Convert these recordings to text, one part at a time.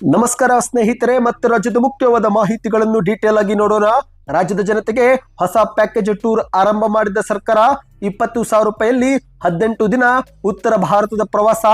ನಮಸ್ಕಾರ ಸ್ನೇಹಿತರೆ, ಮತ್ತೆ ರಾಜ್ಯದ ಮುಖ್ಯವಾದ ಮಾಹಿತಿಗಳನ್ನು ಡೀಟೇಲ್ ಆಗಿ ನೋಡೋಣ. ರಾಜ್ಯದ ಜನತೆಗೆ ಹೊಸ ಪ್ಯಾಕೇಜ್ ಟೂರ್ ಆರಂಭ ಮಾಡಿದ ಸರ್ಕಾರ ಇಪ್ಪತ್ತು ಸಾವಿರ ರೂಪಾಯಿಯಲ್ಲಿ ಹದಿನೆಂಟು ದಿನ ಉತ್ತರ ಭಾರತದ ಪ್ರವಾಸ.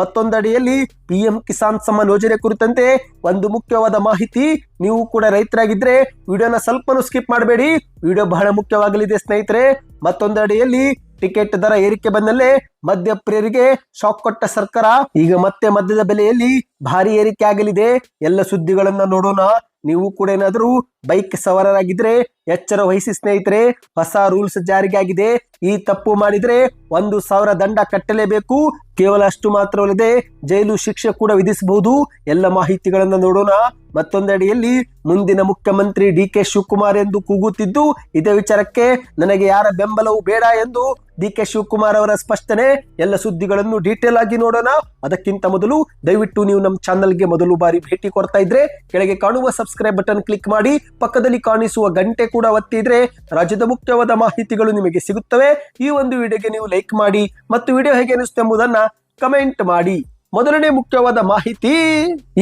ಮತ್ತೊಂದಡಿಯಲ್ಲಿ ಪಿಎಂ ಕಿಸಾನ್ ಸಮ್ಮಾನ್ ಯೋಜನೆ ಕುರಿತಂತೆ ಒಂದು ಮುಖ್ಯವಾದ ಮಾಹಿತಿ. ನೀವು ಕೂಡ ರೈತರಾಗಿದ್ರೆ ವಿಡಿಯೋನ ಸ್ವಲ್ಪನೂ ಸ್ಕಿಪ್ ಮಾಡಬೇಡಿ. ವಿಡಿಯೋ ಬಹಳ ಮುಖ್ಯವಾಗಲಿದೆ ಸ್ನೇಹಿತರೆ. ಮತ್ತೊಂದಡಿಯಲ್ಲಿ ಟಿಕೆಟ್ ದರ ಏರಿಕೆ ಬಂದಲ್ಲೇ ಮದ್ಯಪ್ರಿಯರಿಗೆ ಶಾಕ್ ಕೊಟ್ಟ ಸರ್ಕಾರ. ಈಗ ಮತ್ತೆ ಮದ್ಯದ ಬೆಲೆಯಲ್ಲಿ ಭಾರಿ ಏರಿಕೆ ಆಗಲಿದೆ. ಎಲ್ಲ ಸುದ್ದಿಗಳನ್ನ ನೋಡೋಣ. ನೀವು ಕೂಡ ಏನಾದರೂ ಬೈಕ್ ಸವಾರರಾಗಿದ್ರೆ, ಎಚ್ಚರ ವಹಿಸಿ ಸ್ನೇಹಿತರೆ, ಹೊಸ ರೂಲ್ಸ್ ಜಾರಿಗೆ ಆಗಿದೆ. ಈ ತಪ್ಪು ಮಾಡಿದ್ರೆ ಒಂದು ಸಾವಿರ ದಂಡ ಕಟ್ಟಲೇಬೇಕು. ಕೇವಲ ಅಷ್ಟು ಮಾತ್ರವಲ್ಲದೆ ಜೈಲು ಶಿಕ್ಷೆ ಕೂಡ ವಿಧಿಸಬಹುದು. ಎಲ್ಲ ಮಾಹಿತಿಗಳನ್ನ ನೋಡೋಣ. ಮತ್ತೊಂದೆಡೆಯಲ್ಲಿ ಮುಂದಿನ ಮುಖ್ಯಮಂತ್ರಿ ಡಿ ಕೆ ಶಿವಕುಮಾರ್ ಎಂದು ಕೂಗುತ್ತಿದ್ದು, ಇದೇ ವಿಚಾರಕ್ಕೆ ನನಗೆ ಯಾರ ಬೆಂಬಲವೂ ಬೇಡ ಎಂದು ಡಿ ಕೆ ಶಿವಕುಮಾರ್ ಅವರ ಸ್ಪಷ್ಟನೆ, ಎಲ್ಲ ಸುದ್ದಿಗಳನ್ನು ಡೀಟೇಲ್ ಆಗಿ ನೋಡೋಣ. ಅದಕ್ಕಿಂತ ಮೊದಲು ದಯವಿಟ್ಟು ನೀವು ನಮ್ಮ ಚಾನಲ್ಗೆ ಮೊದಲು ಬಾರಿ ಭೇಟಿ ಕೊಡ್ತಾ ಇದ್ರೆ, ಕೆಳಗೆ ಕಾಣುವ ಸಬ್ಸ್ಕ್ರೈಬ್ ಬಟನ್ ಕ್ಲಿಕ್ ಮಾಡಿ, ಪಕ್ಕದಲ್ಲಿ ಕಾಣಿಸುವ ಗಂಟೆ ಕೂಡ ಒತ್ತಿದ್ರೆ ರಾಜ್ಯದ ಮುಖ್ಯವಾದ ಮಾಹಿತಿಗಳು ನಿಮಗೆ ಸಿಗುತ್ತವೆ. ಈ ಒಂದು ವಿಡಿಯೋಗೆ ನೀವು ಲೈಕ್ ಮಾಡಿ, ಮತ್ತು ವಿಡಿಯೋ ಹೇಗೆ ಅನಿಸುತ್ತೆ ಎಂಬುದನ್ನ ಕಮೆಂಟ್ ಮಾಡಿ. ಮೊದಲನೇ ಮುಖ್ಯವಾದ ಮಾಹಿತಿ,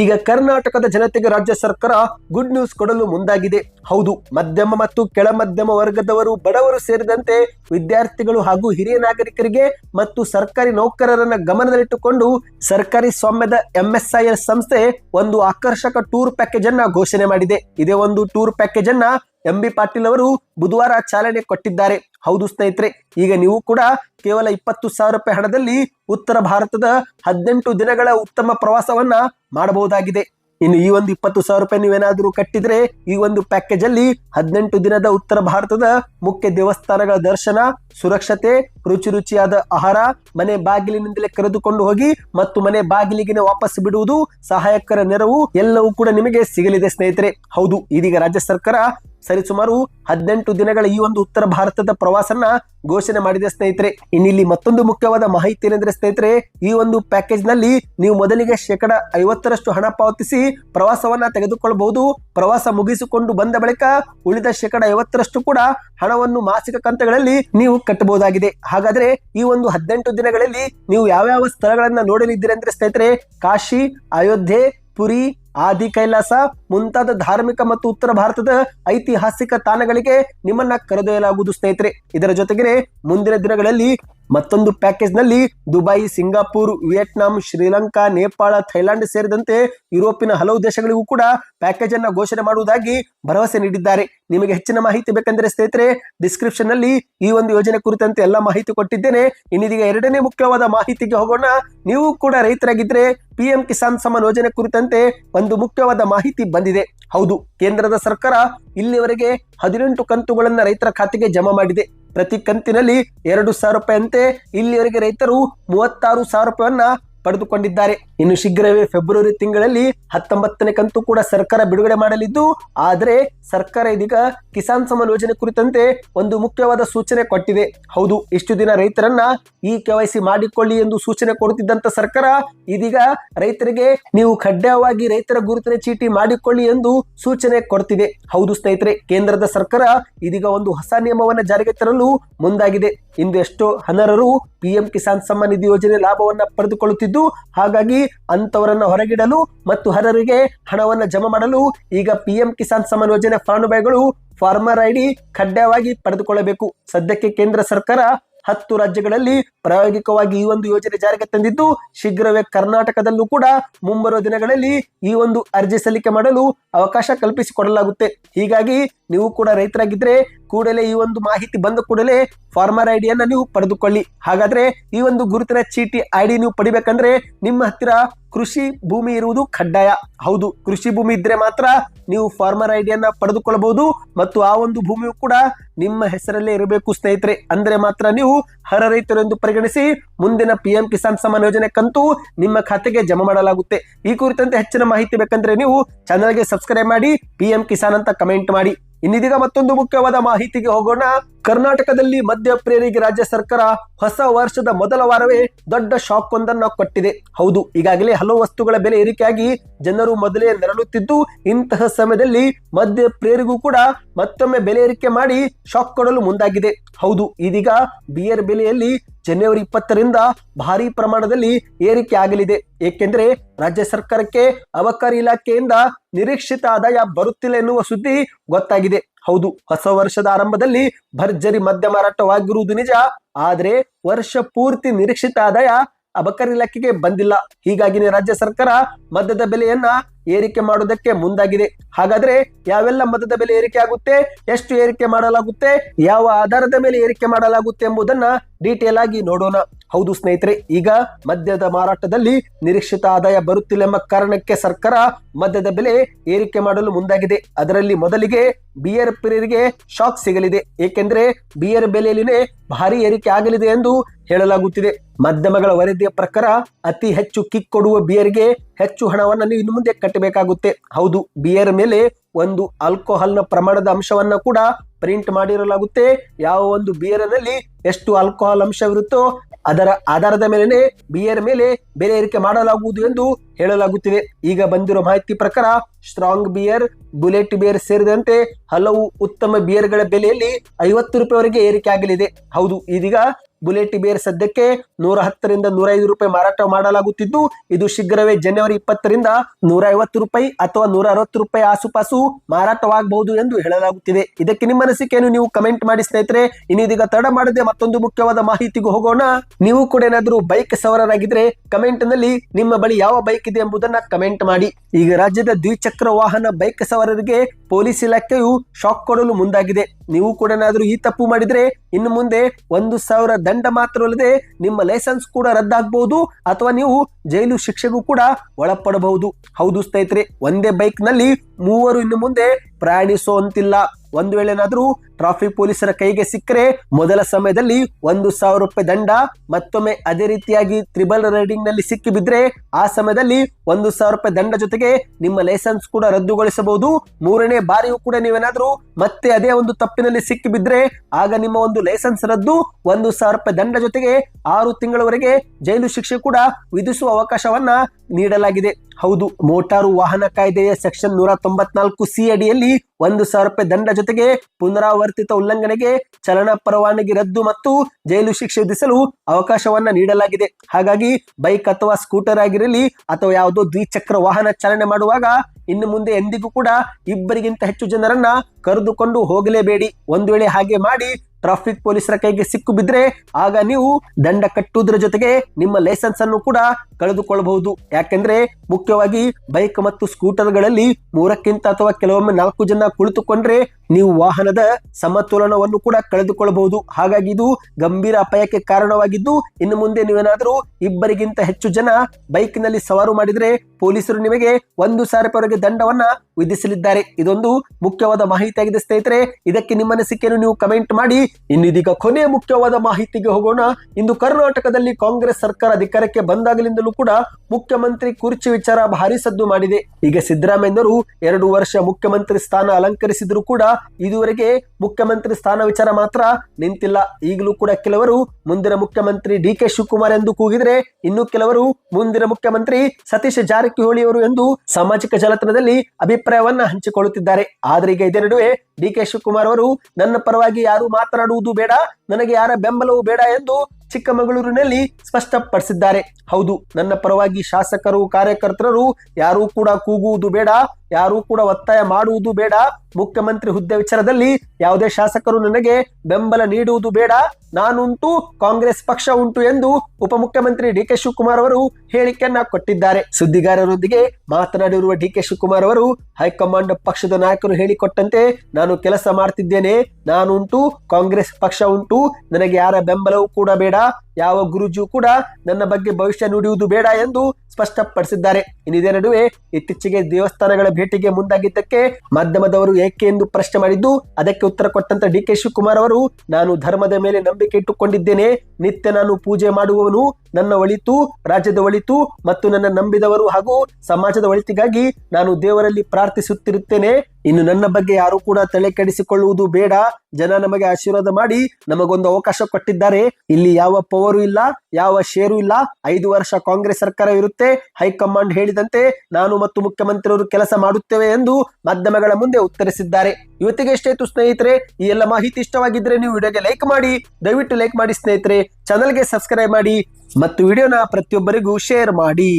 ಈಗ ಕರ್ನಾಟಕದ ಜನತೆಗೆ ರಾಜ್ಯ ಸರ್ಕಾರ ಗುಡ್ ನ್ಯೂಸ್ ಕೊಡಲು ಮುಂದಾಗಿದೆ. ಹೌದು, ಮಧ್ಯಮ ಮತ್ತು ಕೆಳ ಮಧ್ಯಮ ವರ್ಗದವರು, ಬಡವರು ಸೇರಿದಂತೆ ವಿದ್ಯಾರ್ಥಿಗಳು ಹಾಗೂ ಹಿರಿಯ ನಾಗರಿಕರಿಗೆ ಮತ್ತು ಸರ್ಕಾರಿ ನೌಕರರನ್ನ ಗಮನದಲ್ಲಿಟ್ಟುಕೊಂಡು ಸರ್ಕಾರಿ ಸ್ವಾಮ್ಯದ ಎಂಎಸ್ಐಎಲ್ ಸಂಸ್ಥೆ ಒಂದು ಆಕರ್ಷಕ ಟೂರ್ ಪ್ಯಾಕೇಜ್ ಅನ್ನ ಘೋಷಣೆ ಮಾಡಿದೆ. ಇದೇ ಒಂದು ಟೂರ್ ಪ್ಯಾಕೇಜ್ ಅನ್ನ ಎಂ ಬಿ ಪಾಟೀಲ್ ಅವರು ಬುಧವಾರ ಚಾಲನೆ ಕೊಟ್ಟಿದ್ದಾರೆ. ಹೌದು ಸ್ನೇಹಿತರೆ, ಈಗ ನೀವು ಕೂಡ ಕೇವಲ ಇಪ್ಪತ್ತು ಸಾವಿರ ರೂಪಾಯಿ ಹಣದಲ್ಲಿ ಉತ್ತರ ಭಾರತದ ಹದಿನೆಂಟು ದಿನಗಳ ಉತ್ತಮ ಪ್ರವಾಸವನ್ನ ಮಾಡಬಹುದಾಗಿದೆ. ಇನ್ನು ಈ ಒಂದು ಇಪ್ಪತ್ತು ಸಾವಿರ ರೂಪಾಯಿ ನೀವೇನಾದರೂ ಕಟ್ಟಿದ್ರೆ ಈ ಒಂದು ಪ್ಯಾಕೇಜ್ ಅಲ್ಲಿ ಹದಿನೆಂಟು ದಿನದ ಉತ್ತರ ಭಾರತದ ಮುಖ್ಯ ದೇವಸ್ಥಾನಗಳ ದರ್ಶನ, ಸುರಕ್ಷತೆ, ರುಚಿ ರುಚಿಯಾದ ಆಹಾರ, ಮನೆ ಬಾಗಿಲಿನಿಂದಲೇ ಕರೆದುಕೊಂಡು ಹೋಗಿ ಮತ್ತು ಮನೆ ಬಾಗಿಲಿಗೆ ವಾಪಸ್ ಬಿಡುವುದು ಸಹಾಯಕರ ನೆರವು ಎಲ್ಲವೂ ಕೂಡ ನಿಮಗೆ ಸಿಗಲಿದೆ ಸ್ನೇಹಿತರೆ. ಹೌದು, ಇದೀಗ ರಾಜ್ಯ ಸರ್ಕಾರ ಸರಿಸುಮಾರು ಹದಿನೆಂಟು ದಿನಗಳ ಈ ಒಂದು ಉತ್ತರ ಭಾರತದ ಪ್ರವಾಸನ ಘೋಷಣೆ ಮಾಡಿದೆ ಸ್ನೇಹಿತರೆ. ಇನ್ನಿಲ್ಲಿ ಮತ್ತೊಂದು ಮುಖ್ಯವಾದ ಮಾಹಿತಿ ಏನಂದ್ರೆ ಸ್ನೇಹಿತರೆ, ಈ ಒಂದು ಪ್ಯಾಕೇಜ್ನಲ್ಲಿ ನೀವು ಮೊದಲಿಗೆ ಶೇಕಡ ಐವತ್ತರಷ್ಟು ಹಣ ಪಾವತಿಸಿ ಪ್ರವಾಸವನ್ನ ತೆಗೆದುಕೊಳ್ಳಬಹುದು ಪ್ರವಾಸ ಮುಗಿಸಿಕೊಂಡು ಬಂದ ಬಳಿಕ ಉಳಿದ ಶೇಕಡ ಐವತ್ತರಷ್ಟು ಕೂಡ ಹಣವನ್ನು ಮಾಸಿಕ ಕಂತುಗಳಲ್ಲಿ ನೀವು ಕಟ್ಟಬಹುದಾಗಿದೆ. ಹಾಗಾದ್ರೆ ಈ ಒಂದು ಹದಿನೆಂಟು ದಿನಗಳಲ್ಲಿ ನೀವು ಯಾವ್ಯಾವ ಸ್ಥಳಗಳನ್ನ ನೋಡಲಿದ್ದೀರಿ ಅಂದ್ರೆ ಸ್ನೇಹಿತರೆ, ಕಾಶಿ, ಅಯೋಧ್ಯೆ ಪುರಿ, ಆದಿ ಕೈಲಾಸ ಮುಂತಾದ ಧಾರ್ಮಿಕ ಮತ್ತು ಉತ್ತರ ಭಾರತದ ಐತಿಹಾಸಿಕ ತಾಣಗಳಿಗೆ ನಿಮ್ಮನ್ನ ಕರೆದೊಯ್ಯಲಾಗುವುದು ಸ್ನೇಹಿತರೆ. ಇದರ ಜೊತೆಗೆ ಮುಂದಿನ ದಿನಗಳಲ್ಲಿ ಮತ್ತೊಂದು ಪ್ಯಾಕೇಜ್ನಲ್ಲಿ Dubai, Singapore, Vietnam, Sri Lanka, Nepal, Thailand ಸೇರಿದಂತೆ ಯುರೋಪಿನ ಹಲವು ದೇಶಗಳಿಗೂ ಕೂಡ ಪ್ಯಾಕೇಜ್ ಅನ್ನ ಘೋಷಣೆ ಮಾಡುವುದಾಗಿ ಭರವಸೆ ನೀಡಿದ್ದಾರೆ. ನಿಮಗೆ ಹೆಚ್ಚಿನ ಮಾಹಿತಿ ಬೇಕೆಂದರೆ ಸ್ನೇಹಿತರೆ ಡಿಸ್ಕ್ರಿಪ್ಷನ್ನಲ್ಲಿ ಈ ಒಂದು ಯೋಜನೆ ಕುರಿತಂತೆ ಎಲ್ಲ ಮಾಹಿತಿ ಕೊಟ್ಟಿದ್ದೇನೆ. ಇನ್ನಿದೀಗ ಎರಡನೇ ಮುಖ್ಯವಾದ ಮಾಹಿತಿಗೆ ಹೋಗೋಣ. ನೀವು ಕೂಡ ರೈತರಾಗಿದ್ರೆ ಪಿಎಂ ಕಿಸಾನ್ ಸಮ್ಮಾನ್ ಯೋಜನೆ ಕುರಿತಂತೆ ಒಂದು ಮುಖ್ಯವಾದ ಮಾಹಿತಿ ಬಂದಿದೆ. ಹೌದು, ಕೇಂದ್ರದ ಸರ್ಕಾರ ಇಲ್ಲಿವರೆಗೆ ಹದಿನೆಂಟು ಕಂತುಗಳನ್ನು ರೈತರ ಖಾತೆಗೆ ಜಮಾ ಮಾಡಿದೆ. ಪ್ರತಿ ಕಂತಿನಲ್ಲಿ ಎರಡು ಸಾವಿರ ರೂಪಾಯಿ ಅಂತೆ. ಇಲ್ಲಿವರೆಗೆ ರೈತರು ಮೂವತ್ತಾರು ಸಾವಿರ ರೂಪಾಯಿಯನ್ನ ಪಡೆದುಕೊಂಡಿದ್ದಾರೆ. ಇನ್ನು ಶೀಘ್ರವೇ ಫೆಬ್ರವರಿ ತಿಂಗಳಲ್ಲಿ ಹತ್ತೊಂಬತ್ತನೇ ಕಂತು ಕೂಡ ಸರ್ಕಾರ ಬಿಡುಗಡೆ ಮಾಡಲಿದ್ದು, ಆದರೆ ಸರ್ಕಾರ ಇದೀಗ ಕಿಸಾನ್ ಸಮಾನ್ ಯೋಜನೆ ಕುರಿತಂತೆ ಒಂದು ಮುಖ್ಯವಾದ ಸೂಚನೆ ಕೊಟ್ಟಿದೆ. ಹೌದು, ಇಷ್ಟು ದಿನ ರೈತರನ್ನ ಈ ಕೆವೈಸಿ ಮಾಡಿಕೊಳ್ಳಿ ಎಂದು ಸೂಚನೆ ಕೊಡುತ್ತಿದ್ದಂತ ಸರ್ಕಾರ, ಇದೀಗ ರೈತರಿಗೆ ನೀವು ಕಡ್ಡಾಯವಾಗಿ ರೈತರ ಗುರುತಿನ ಚೀಟಿ ಮಾಡಿಕೊಳ್ಳಿ ಎಂದು ಸೂಚನೆ ಕೊಡ್ತಿದೆ. ಹೌದು ಸ್ನೇಹಿತರೆ, ಕೇಂದ್ರದ ಸರ್ಕಾರ ಇದೀಗ ಒಂದು ಹೊಸ ನಿಯಮವನ್ನ ಜಾರಿಗೆ ತರಲು ಮುಂದಾಗಿದೆ. ಇಂದು ಎಷ್ಟೋ ಹನರರು ಪಿಎಂ ಕಿಸಾನ್ ಸಮ್ಮಾನ್ ನಿಧಿ ಯೋಜನೆ ಲಾಭವನ್ನ ಪಡೆದುಕೊಳ್ಳುತ್ತಿದ್ದು ಹಾಗಾಗಿ ಅಂತವರನ್ನ ಹೊರಗಿಡಲು ಮತ್ತು ಹರರಿಗೆ ಹಣವನ್ನ ಜಮಾ ಮಾಡಲು ಈಗ ಪಿಎಂ ಕಿಸಾನ್ ಸಮ್ಮಾನ್ ಯೋಜನೆ ಫಲಾನುಭವಿಗಳು ಫಾರ್ಮರ್ ಐಡಿ ಕಡ್ಡಾಯವಾಗಿ ಪಡೆದುಕೊಳ್ಳಬೇಕು. ಸದ್ಯಕ್ಕೆ ಕೇಂದ್ರ ಸರ್ಕಾರ ಹತ್ತು ರಾಜ್ಯಗಳಲ್ಲಿ ಪ್ರಾಯೋಗಿಕವಾಗಿ ಈ ಒಂದು ಯೋಜನೆ ಜಾರಿಗೆ ತಂದಿದ್ದು, ಶೀಘ್ರವೇ ಕರ್ನಾಟಕದಲ್ಲೂ ಕೂಡ ಮುಂಬರುವ ದಿನಗಳಲ್ಲಿ ಈ ಒಂದು ಅರ್ಜಿ ಸಲ್ಲಿಕೆ ಮಾಡಲು ಅವಕಾಶ ಕಲ್ಪಿಸಿಕೊಡಲಾಗುತ್ತೆ. ಹೀಗಾಗಿ ನೀವು ಕೂಡ ರೈತರಾಗಿದ್ರೆ ಕೂಡಲೇ ಈ ಒಂದು ಮಾಹಿತಿ ಬಂದ ಕೂಡಲೇ ಫಾರ್ಮರ್ ಐಡಿಯನ್ನ ನೀವು ಪಡೆದುಕೊಳ್ಳಿ. ಹಾಗಾದ್ರೆ ಈ ಒಂದು ಗುರುತಿನ ಚೀಟಿ ಐಡಿ ನೀವು ಪಡಿಬೇಕಂದ್ರೆ ನಿಮ್ಮ ಹತ್ತಿರ ಕೃಷಿ ಭೂಮಿ ಇರುವುದು ಕಡ್ಡಾಯ. ಹೌದು, ಕೃಷಿ ಭೂಮಿ ಇದ್ರೆ ಮಾತ್ರ ನೀವು ಫಾರ್ಮರ್ ಐಡಿಯನ್ನ ಪಡೆದುಕೊಳ್ಳಬಹುದು ಮತ್ತು ಆ ಒಂದು ಭೂಮಿಯು ಕೂಡ ನಿಮ್ಮ ಹೆಸರಲ್ಲೇ ಇರಬೇಕು ಸ್ನೇಹಿತರೆ. ಅಂದ್ರೆ ಮಾತ್ರ ನೀವು ಹರ ರೈತರು ಎಂದು ಪರಿಗಣಿಸಿ ಮುಂದಿನ ಪಿಎಂ ಕಿಸಾನ್ ಸಮ್ಮಾನ್ ಯೋಜನೆ ಕಂತು ನಿಮ್ಮ ಖಾತೆಗೆ ಜಮಾ ಮಾಡಲಾಗುತ್ತೆ. ಈ ಕುರಿತಂತೆ ಹೆಚ್ಚಿನ ಮಾಹಿತಿ ಬೇಕಂದ್ರೆ ನೀವು ಚಾನಲ್ಗೆ ಸಬ್ಸ್ಕ್ರೈಬ್ ಮಾಡಿ ಪಿಎಂ ಕಿಸಾನ್ ಅಂತ ಕಮೆಂಟ್ ಮಾಡಿ. ಇನ್ನಿದೀಗ ಮತ್ತೊಂದು ಮುಖ್ಯವಾದ ಮಾಹಿತಿಗೆ ಹೋಗೋಣ. ಕರ್ನಾಟಕದಲ್ಲಿ ಮದ್ಯ ಪ್ರಿಯರಿಗೆ ರಾಜ್ಯ ಸರ್ಕಾರ ಹೊಸ ವರ್ಷದ ಮೊದಲ ವಾರವೇ ದೊಡ್ಡ ಶಾಕ್ ಒಂದನ್ನ ಕೊಟ್ಟಿದೆ. ಹೌದು, ಈಗಾಗಲೇ ಹಲವು ವಸ್ತುಗಳ ಬೆಲೆ ಏರಿಕೆಯಾಗಿ ಜನರು ಮೊದಲೇ ನರಳುತ್ತಿದ್ದು, ಇಂತಹ ಸಮಯದಲ್ಲಿ ಮದ್ಯ ಪ್ರಿಯರಿಗೂ ಕೂಡ ಮತ್ತೊಮ್ಮೆ ಬೆಲೆ ಏರಿಕೆ ಮಾಡಿ ಶಾಕ್ ಕೊಡಲು ಮುಂದಾಗಿದೆ. ಹೌದು, ಇದೀಗ ಬಿಯರ್ ಬೆಲೆಯಲ್ಲಿ ಜನವರಿ ಇಪ್ಪತ್ತರಿಂದ ಭಾರಿ ಪ್ರಮಾಣದಲ್ಲಿ ಏರಿಕೆ ಆಗಲಿದೆ. ಏಕೆಂದರೆ ರಾಜ್ಯ ಸರ್ಕಾರಕ್ಕೆ ಅವಕಾರಿ ಇಲಾಖೆಯಿಂದ ನಿರೀಕ್ಷಿತ ಆದಾಯ ಬರುತ್ತಿಲ್ಲ ಎನ್ನುವ ಸುದ್ದಿ ಗೊತ್ತಾಗಿದೆ. ಹೌದು, ಹೊಸ ವರ್ಷದ ಆರಂಭದಲ್ಲಿ ಭರ್ಜರಿ ಮದ್ಯ ಮಾರಾಟವಾಗಿರುವುದು ನಿಜ, ಆದ್ರೆ ವರ್ಷ ಪೂರ್ತಿ ನಿರೀಕ್ಷಿತ ಆದಾಯ ಅಬಕಾರಿ ಇಲಾಖೆಗೆ ಬಂದಿಲ್ಲ. ಹೀಗಾಗಿನೇ ರಾಜ್ಯ ಸರ್ಕಾರ ಮದ್ಯದ ಬೆಲೆಯನ್ನ ಏರಿಕೆ ಮಾಡುವುದಕ್ಕೆ ಮುಂದಾಗಿದೆ. ಹಾಗಾದ್ರೆ ಯಾವೆಲ್ಲ ಮತದ ಬೆಲೆ ಏರಿಕೆ ಆಗುತ್ತೆ, ಎಷ್ಟು ಏರಿಕೆ ಮಾಡಲಾಗುತ್ತೆ, ಯಾವ ಆಧಾರದ ಮೇಲೆ ಏರಿಕೆ ಮಾಡಲಾಗುತ್ತೆ ಎಂಬುದನ್ನ ಡೀಟೇಲ್ ಆಗಿ ನೋಡೋಣ. ಹೌದು ಸ್ನೇಹಿತರೆ, ಈಗ ಮದ್ಯದ ಮಾರಾಟದಲ್ಲಿ ನಿರೀಕ್ಷಿತ ಆದಾಯ ಬರುತ್ತಿಲ್ಲ ಎಂಬ ಕಾರಣಕ್ಕೆ ಸರ್ಕಾರ ಮದ್ಯದ ಬೆಲೆ ಏರಿಕೆ ಮಾಡಲು ಮುಂದಾಗಿದೆ. ಅದರಲ್ಲಿ ಮೊದಲಿಗೆ ಬಿಯರ್ ಪ್ರಿಯರಿಗೆ ಶಾಕ್ ಸಿಗಲಿದೆ. ಏಕೆಂದ್ರೆ ಬಿಯರ್ ಬೆಲೆಯಲ್ಲಿನೇ ಭಾರಿ ಏರಿಕೆ ಆಗಲಿದೆ ಎಂದು ಹೇಳಲಾಗುತ್ತಿದೆ. ಮಾಧ್ಯಮಗಳ ವರದಿಯ ಪ್ರಕಾರ ಅತಿ ಹೆಚ್ಚು ಕಿಕ್ ಕೊಡುವ ಬಿಯರ್ಗೆ ಹೆಚ್ಚು ಹಣವನ್ನು ನೀವು ಇನ್ನು ಮುಂದೆ ಕಟ್ಟಬೇಕಾಗುತ್ತೆ. ಹೌದು ಬಿಯರ್ ಮೇಲೆ ಒಂದು ಆಲ್ಕೋಹಾಲ್ನ ಪ್ರಮಾಣದ ಅಂಶವನ್ನ ಕೂಡ ಪ್ರಿಂಟ್ ಮಾಡಿರಲಾಗುತ್ತೆ. ಯಾವ ಒಂದು ಬಿಯರ್ನಲ್ಲಿ ಎಷ್ಟು ಆಲ್ಕೋಹಾಲ್ ಅಂಶವಿರುತ್ತೋ ಅದರ ಆಧಾರದ ಮೇಲೆ ಬಿಯರ್ ಮೇಲೆ ಬೆಲೆ ಏರಿಕೆ ಮಾಡಲಾಗುವುದು ಎಂದು ಹೇಳಲಾಗುತ್ತಿದೆ. ಈಗ ಬಂದಿರುವ ಮಾಹಿತಿ ಪ್ರಕಾರ ಸ್ಟ್ರಾಂಗ್ ಬಿಯರ್ ಬುಲೆಟ್ ಬಿಯರ್ ಸೇರಿದಂತೆ ಹಲವು ಉತ್ತಮ ಬಿಯರ್ಗಳ ಬೆಲೆಯಲ್ಲಿ ಐವತ್ತು ರೂಪಾಯಿವರೆಗೆ ಏರಿಕೆ ಆಗಲಿದೆ. ಹೌದು, ಇದೀಗ ಬುಲೆಟ್ ಬೇರ್ ಸದ್ಯಕ್ಕೆ ನೂರ ಹತ್ತರಿಂದ ನೂರ ಐದು ರೂಪಾಯಿ ಮಾರಾಟ ಮಾಡಲಾಗುತ್ತಿದ್ದು, ಇದು ಶೀಘ್ರವೇ ಜನವರಿ ಇಪ್ಪತ್ತರಿಂದ ನೂರ ಐವತ್ತು ರೂಪಾಯಿ ಅಥವಾ ನೂರ ಅರವತ್ತು ರೂಪಾಯಿ ಆಸುಪಾಸು ಮಾರಾಟವಾಗಬಹುದು ಎಂದು ಹೇಳಲಾಗುತ್ತಿದೆ. ಇದಕ್ಕೆ ನಿಮ್ಮ ಅನಿಸಿಕೆಯನ್ನು ನೀವು ಕಮೆಂಟ್ ಮಾಡಿ ಸ್ನೇಹಿತರೆ. ಇನ್ನಿದೀಗ ತಡ ಮಾಡದೆ ಮತ್ತೊಂದು ಮುಖ್ಯವಾದ ಮಾಹಿತಿಗೂ ಹೋಗೋಣ. ನೀವು ಕೂಡ ಏನಾದರೂ ಬೈಕ್ ಸವಾರರಾಗಿದ್ರೆ ಕಮೆಂಟ್ನಲ್ಲಿ ನಿಮ್ಮ ಬಳಿ ಯಾವ ಬೈಕ್ ಇದೆ ಎಂಬುದನ್ನ ಕಮೆಂಟ್ ಮಾಡಿ. ಈಗ ರಾಜ್ಯದ ದ್ವಿಚಕ್ರ ವಾಹನ ಬೈಕ್ ಸವಾರರಿಗೆ ಪೊಲೀಸ್ ಇಲಾಖೆಯು ಶಾಕ್ ಕೊಡಲು ಮುಂದಾಗಿದೆ. ನೀವು ಕೂಡ ಈ ತಪ್ಪು ಮಾಡಿದ್ರೆ ಇನ್ನು ಮುಂದೆ ಒಂದು ಸಾವಿರ ದಂಡ ಮಾತ್ರವಲ್ಲದೆ ನಿಮ್ಮ ಲೈಸೆನ್ಸ್ ಕೂಡ ರದ್ದಾಗಬಹುದು ಅಥವಾ ನೀವು ಜೈಲು ಶಿಕ್ಷೆಗೂ ಕೂಡ ಒಳಪಡಬಹುದು. ಹೌದು ಸ್ನೇಹಿತರೆ, ಒಂದೇ ಬೈಕ್ನಲ್ಲಿ ಮೂವರು ಇನ್ನು ಮುಂದೆ ಪ್ರಯಾಣಿಸುವಂತಿಲ್ಲ. ಒಂದು ವೇಳೆ ಏನಾದ್ರೂ ಟ್ರಾಫಿಕ್ ಪೊಲೀಸರ ಕೈಗೆ ಸಿಕ್ಕರೆ ಮೊದಲ ಸಮಯದಲ್ಲಿ ಒಂದು ಸಾವಿರ ರೂಪಾಯಿ ದಂಡ, ಮತ್ತೊಮ್ಮೆ ಅದೇ ರೀತಿಯಾಗಿ ತ್ರಿಬಲ್ ರೈಡಿಂಗ್ನಲ್ಲಿ ಸಿಕ್ಕಿ ಬಿದ್ರೆ ಆ ಸಮಯದಲ್ಲಿ ಒಂದು ಸಾವಿರ ರೂಪಾಯಿ ದಂಡ ಜೊತೆಗೆ ನಿಮ್ಮ ಲೈಸೆನ್ಸ್ ಕೂಡ ರದ್ದುಗೊಳಿಸಬಹುದು. ಮೂರನೇ ಬಾರಿಯೂ ಕೂಡ ನೀವೇನಾದ್ರೂ ಮತ್ತೆ ಅದೇ ಒಂದು ತಪ್ಪಿನಲ್ಲಿ ಸಿಕ್ಕಿ ಬಿದ್ರೆ ಆಗ ನಿಮ್ಮ ಒಂದು ಲೈಸೆನ್ಸ್ ರದ್ದು. ಒಂದು ಸಾವಿರ ರೂಪಾಯಿ ದಂಡ ಜೊತೆಗೆ ಆರು ತಿಂಗಳವರೆಗೆ ಜೈಲು ಶಿಕ್ಷೆ ಕೂಡ ವಿಧಿಸುವ ಅವಕಾಶವನ್ನ ನೀಡಲಾಗಿದೆ. ಹೌದು, ಮೋಟಾರು ವಾಹನ ಕಾಯ್ದೆಯ ಸೆಕ್ಷನ್ ನೂರ ತೊಂಬತ್ನಾಲ್ಕು ಸಿ ಅಡಿಯಲ್ಲಿ ಒಂದು ಸಾವಿರ ರೂಪಾಯಿ ದಂಡ ಜೊತೆಗೆ ಪುನರಾವರ್ತಿತ ಉಲ್ಲಂಘನೆಗೆ ಚಲನ ಪರವಾನಗಿ ರದ್ದು ಮತ್ತು ಜೈಲು ಶಿಕ್ಷೆ ವಿಧಿಸಲು ಅವಕಾಶವನ್ನ ನೀಡಲಾಗಿದೆ. ಹಾಗಾಗಿ ಬೈಕ್ ಅಥವಾ ಸ್ಕೂಟರ್ ಆಗಿರಲಿ ಅಥವಾ ಯಾವುದೋ ದ್ವಿಚಕ್ರ ವಾಹನ ಚಾಲನೆ ಮಾಡುವಾಗ ಇನ್ನು ಮುಂದೆ ಎಂದಿಗೂ ಕೂಡ ಇಬ್ಬರಿಗಿಂತ ಹೆಚ್ಚು ಜನರನ್ನ ಕರೆದುಕೊಂಡು ಹೋಗಲೇಬೇಡಿ. ಒಂದು ವೇಳೆ ಹಾಗೆ ಮಾಡಿ ಟ್ರಾಫಿಕ್ ಪೊಲೀಸರ ಕೈಗೆ ಸಿಕ್ಕು ಬಿದ್ರೆ ಆಗ ನೀವು ದಂಡ ಕಟ್ಟುವುದರ ಜೊತೆಗೆ ನಿಮ್ಮ ಲೈಸೆನ್ಸ್ ಅನ್ನು ಕೂಡ ಕಳೆದುಕೊಳ್ಳಬಹುದು. ಯಾಕೆಂದ್ರೆ ಮುಖ್ಯವಾಗಿ ಬೈಕ್ ಮತ್ತು ಸ್ಕೂಟರ್ಗಳಲ್ಲಿ ಮೂರಕ್ಕಿಂತ ಅಥವಾ ಕೆಲವೊಮ್ಮೆ ನಾಲ್ಕು ಜನ ಕುಳಿತುಕೊಂಡ್ರೆ ನೀವು ವಾಹನದ ಸಮತೋಲನವನ್ನು ಕೂಡ ಕಳೆದುಕೊಳ್ಳಬಹುದು. ಹಾಗಾಗಿ ಇದು ಗಂಭೀರ ಅಪಾಯಕ್ಕೆ ಕಾರಣವಾಗಿದ್ದು, ಇನ್ನು ಮುಂದೆ ನೀವೇನಾದರೂ ಇಬ್ಬರಿಗಿಂತ ಹೆಚ್ಚು ಜನ ಬೈಕ್ನಲ್ಲಿ ಸವಾರು ಮಾಡಿದ್ರೆ ಪೊಲೀಸರು ನಿಮಗೆ ಒಂದು ಸಾವಿರ ರೂಪಾಯಿವರೆಗೆ ದಂಡವನ್ನ ವಿಧಿಸಲಿದ್ದಾರೆ. ಇದೊಂದು ಮುಖ್ಯವಾದ ಮಾಹಿತಿಯಾಗಿದೆ ಸ್ನೇಹಿತರೆ. ಇದಕ್ಕೆ ನಿಮ್ಮ ಅನಿಸಿಕೆಯನ್ನು ನೀವು ಕಮೆಂಟ್ ಮಾಡಿ. ಇನ್ನಿದೀಗ ಕೊನೆಯ ಮುಖ್ಯವಾದ ಮಾಹಿತಿಗೆ ಹೋಗೋಣ. ಇಂದು ಕರ್ನಾಟಕದಲ್ಲಿ ಕಾಂಗ್ರೆಸ್ ಸರ್ಕಾರ ಅಧಿಕಾರಕ್ಕೆ ಬಂದಾಗಲಿಂದಲೂ ಕೂಡ ಮುಖ್ಯಮಂತ್ರಿ ಕುರ್ಚಿ ವಿಚಾರ ಭಾರಿ ಸದ್ದು ಮಾಡಿದೆ. ಈಗ ಸಿದ್ದರಾಮಯ್ಯನವರು ಎರಡು ವರ್ಷ ಮುಖ್ಯಮಂತ್ರಿ ಸ್ಥಾನ ಅಲಂಕರಿಸಿದ್ರು ಕೂಡ ಇದುವರೆಗೆ ಮುಖ್ಯಮಂತ್ರಿ ಸ್ಥಾನ ವಿಚಾರ ಮಾತ್ರ ನಿಂತಿಲ್ಲ. ಈಗಲೂ ಕೂಡ ಕೆಲವರು ಮುಂದಿನ ಮುಖ್ಯಮಂತ್ರಿ ಡಿ ಕೆ ಶಿವಕುಮಾರ್ ಎಂದು ಕೂಗಿದ್ರೆ ಇನ್ನು ಕೆಲವರು ಮುಂದಿನ ಮುಖ್ಯಮಂತ್ರಿ ಸತೀಶ್ ಜಾರಕಿಹೊಳಿ ಅವರು ಎಂದು ಸಾಮಾಜಿಕ ಜಾಲತಾಣದಲ್ಲಿ ಅಭಿಪ್ರಾಯವನ್ನ ಹಂಚಿಕೊಳ್ಳುತ್ತಿದ್ದಾರೆ. ಆದ್ರೆ ಈಗ ಇದೇ ನಡುವೆ ಡಿ ಕೆ ಶಿವಕುಮಾರ್ ಅವರು, ನನ್ನ ಪರವಾಗಿ ಯಾರು ಮಾತನಾಡುವುದು ಬೇಡ, ನನಗೆ ಯಾರ ಬೆಂಬಲವೂ ಬೇಡ ಎಂದು ಚಿಕ್ಕಮಗಳೂರಿನಲ್ಲಿ ಸ್ಪಷ್ಟಪಡಿಸಿದ್ದಾರೆ. ಹೌದು, ನನ್ನ ಪರವಾಗಿ ಶಾಸಕರು, ಕಾರ್ಯಕರ್ತರು ಯಾರೂ ಕೂಡ ಕೂಗುವುದು ಬೇಡ, ಯಾರೂ ಕೂಡ ಒತ್ತಾಯ ಮಾಡುವುದು ಬೇಡ. ಮುಖ್ಯಮಂತ್ರಿ ಹುದ್ದೆ ವಿಚಾರದಲ್ಲಿ ಯಾವುದೇ ಶಾಸಕರು ನನಗೆ ಬೆಂಬಲ ನೀಡುವುದು ಬೇಡ. ನಾನುಂಟು, ಕಾಂಗ್ರೆಸ್ ಪಕ್ಷ ಉಂಟು ಎಂದು ಉಪಮುಖ್ಯಮಂತ್ರಿ ಡಿ ಕೆ ಶಿವಕುಮಾರ್ ಅವರು ಹೇಳಿಕೆಯನ್ನ ಕೊಟ್ಟಿದ್ದಾರೆ. ಸುದ್ದಿಗಾರರೊಂದಿಗೆ ಮಾತನಾಡಿರುವ ಡಿ ಕೆ ಶಿವಕುಮಾರ್ ಅವರು, ಹೈಕಮಾಂಡ್ ಪಕ್ಷದ ನಾಯಕರು ಹೇಳಿಕೊಟ್ಟಂತೆ ನಾನು ಕೆಲಸ ಮಾಡ್ತಿದ್ದೇನೆ. ನಾನುಂಟು, ಕಾಂಗ್ರೆಸ್ ಪಕ್ಷ ಉಂಟು. ನನಗೆ ಯಾರ ಬೆಂಬಲವೂ ಕೂಡ ಬೇಡ. ಯಾವ ಗುರುಜು ಕೂಡ ನನ್ನ ಬಗ್ಗೆ ಭವಿಷ್ಯ ನುಡಿಯುವುದು ಬೇಡ ಎಂದು ಸ್ಪಷ್ಟಪಡಿಸಿದ್ದಾರೆ. ಇನ್ನಿದೇ ನಡುವೆ ಇತ್ತೀಚೆಗೆ ದೇವಸ್ಥಾನಗಳ ಭೇಟಿಗೆ ಮುಂದಾಗಿದ್ದಕ್ಕೆ ಮಾಧ್ಯಮದವರು ಏಕೆ ಎಂದು ಪ್ರಶ್ನೆ ಮಾಡಿದ್ದು, ಅದಕ್ಕೆ ಉತ್ತರ ಕೊಟ್ಟಂತ ಡಿ ಕೆ ಶಿವಕುಮಾರ್ ಅವರು, ನಾನು ಧರ್ಮದ ಮೇಲೆ ನಂಬಿಕೆ ಇಟ್ಟುಕೊಂಡಿದ್ದೇನೆ, ನಿತ್ಯ ನಾನು ಪೂಜೆ ಮಾಡುವವನು ನನ್ನ ಒಳಿತು, ರಾಜ್ಯದ ಒಳಿತು ಮತ್ತು ನನ್ನ ನಂಬಿದವರು ಹಾಗೂ ಸಮಾಜದ ಒಳಿತಿಗಾಗಿ ನಾನು ದೇವರಲ್ಲಿ ಪ್ರಾರ್ಥಿಸುತ್ತಿರುತ್ತೇನೆ ಇನ್ನು ನನ್ನ ಬಗ್ಗೆ ಯಾರು ಕೂಡ ತಲೆ ಕೆಡಿಸಿಕೊಳ್ಳುವುದು ಬೇಡ. ಜನ ನಮಗೆ ಆಶೀರ್ವಾದ ಮಾಡಿ ನಮಗೊಂದು ಅವಕಾಶ ಕೊಟ್ಟಿದ್ದಾರೆ. ಇಲ್ಲಿ ಯಾವ ಪವರು ಇಲ್ಲ, ಯಾವ ಶೇರು ಇಲ್ಲ. ಐದು ವರ್ಷ ಕಾಂಗ್ರೆಸ್ ಸರ್ಕಾರ ಇರುತ್ತೆ. ಹೈಕಮಾಂಡ್ ಹೇಳಿದಂತೆ ನಾನು ಮತ್ತು ಮುಖ್ಯಮಂತ್ರಿಯವರು ಕೆಲಸ ಮಾಡುತ್ತೇವೆ ಎಂದು ಮಾಧ್ಯಮಗಳ ಮುಂದೆ ಉತ್ತರಿಸಿದ್ದಾರೆ. ಇವತ್ತಿಗೆ ಎಷ್ಟಾಯ್ತು ಸ್ನೇಹಿತರೆ, ಈ ಎಲ್ಲ ಮಾಹಿತಿ ಇಷ್ಟವಾಗಿದ್ರೆ ನೀವು ವಿಡಿಯೋಗೆ ಲೈಕ್ ಮಾಡಿ, ದಯವಿಟ್ಟು ಲೈಕ್ ಮಾಡಿ ಸ್ನೇಹಿತರೆ. ಚಾನಲ್ಗೆ ಸಬ್ಸ್ಕ್ರೈಬ್ ಮಾಡಿ ಮತ್ತು ವಿಡಿಯೋನ ಪ್ರತಿಯೊಬ್ಬರಿಗೂ ಶೇರ್ ಮಾಡಿ.